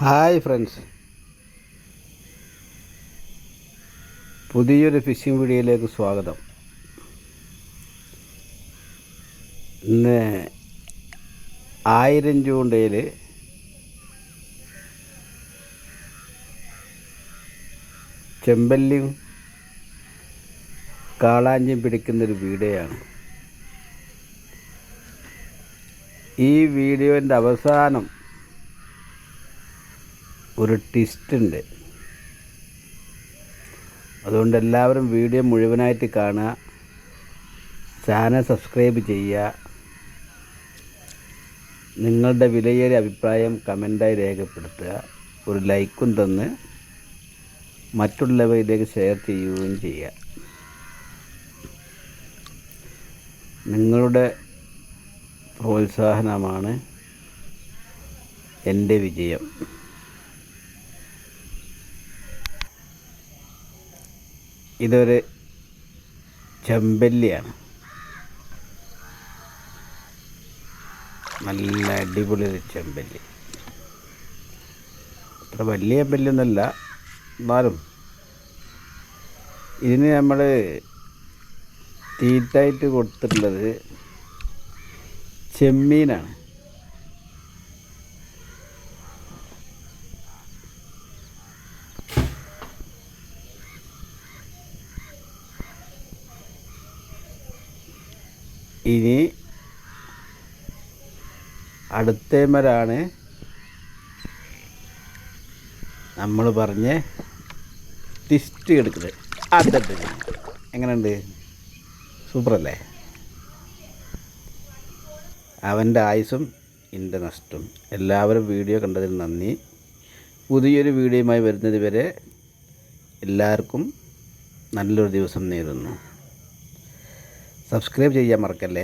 Hi friends പുതിയൊരു phishing വീഡിയോയിലേക്ക് സ്വാഗതം. ഇന്ന് ആയിരം ചൂണ്ടയിൽ ചെമ്പല്ലിയും കാളാഞ്ചിയും പിടിക്കുന്നൊരു വീഡിയോയാണ്. ഈ വീഡിയോന്റെ അവസാനം ഒരു ട്വിസ്റ്റ് ഉണ്ട്. അതുകൊണ്ട് എല്ലാവരും വീഡിയോ മുഴുവനായിട്ട് കാണുക. ചാനൽ സബ്സ്ക്രൈബ് ചെയ്യുക. നിങ്ങളുടെ വിലയേറിയ അഭിപ്രായം കമന്റായി രേഖപ്പെടുത്തുക. ഒരു ലൈക്കും തന്ന് മറ്റുള്ളവരിലേക്ക് ഷെയർ ചെയ്യുകയും ചെയ്യുക. നിങ്ങളുടെ പ്രോത്സാഹനമാണ് എന്റെ വിജയം. ഇതൊരു ചെമ്പല്ലിയാണ്. നല്ല അടിപൊളി ഒരു ചെമ്പല്ലി. അത്ര വലിയ ചെമ്പല്ലിയൊന്നുമല്ല എന്നാലും ഇതിന് നമ്മൾ തീറ്റായിട്ട് കൊടുത്തിട്ടുള്ളത് ചെമ്മീനാണ്. ഇനി അടുത്തേമരാണ് നമ്മൾ പറഞ്ഞ് ടിസ്റ്റ് എടുക്കുന്നത് അതെടുത്ത് എങ്ങനെയുണ്ട്? സൂപ്പറല്ലേ? അവന്റെ ആയുസും എന്റെ നഷ്ടം എല്ലാവരും വീഡിയോ കണ്ടതിന് നന്ദി. പുതിയൊരു വീഡിയോയുമായി വരുന്നത് വരെ എല്ലാവർക്കും നല്ലൊരു ദിവസം നേരുന്നു. सब्सक्राइब मरकल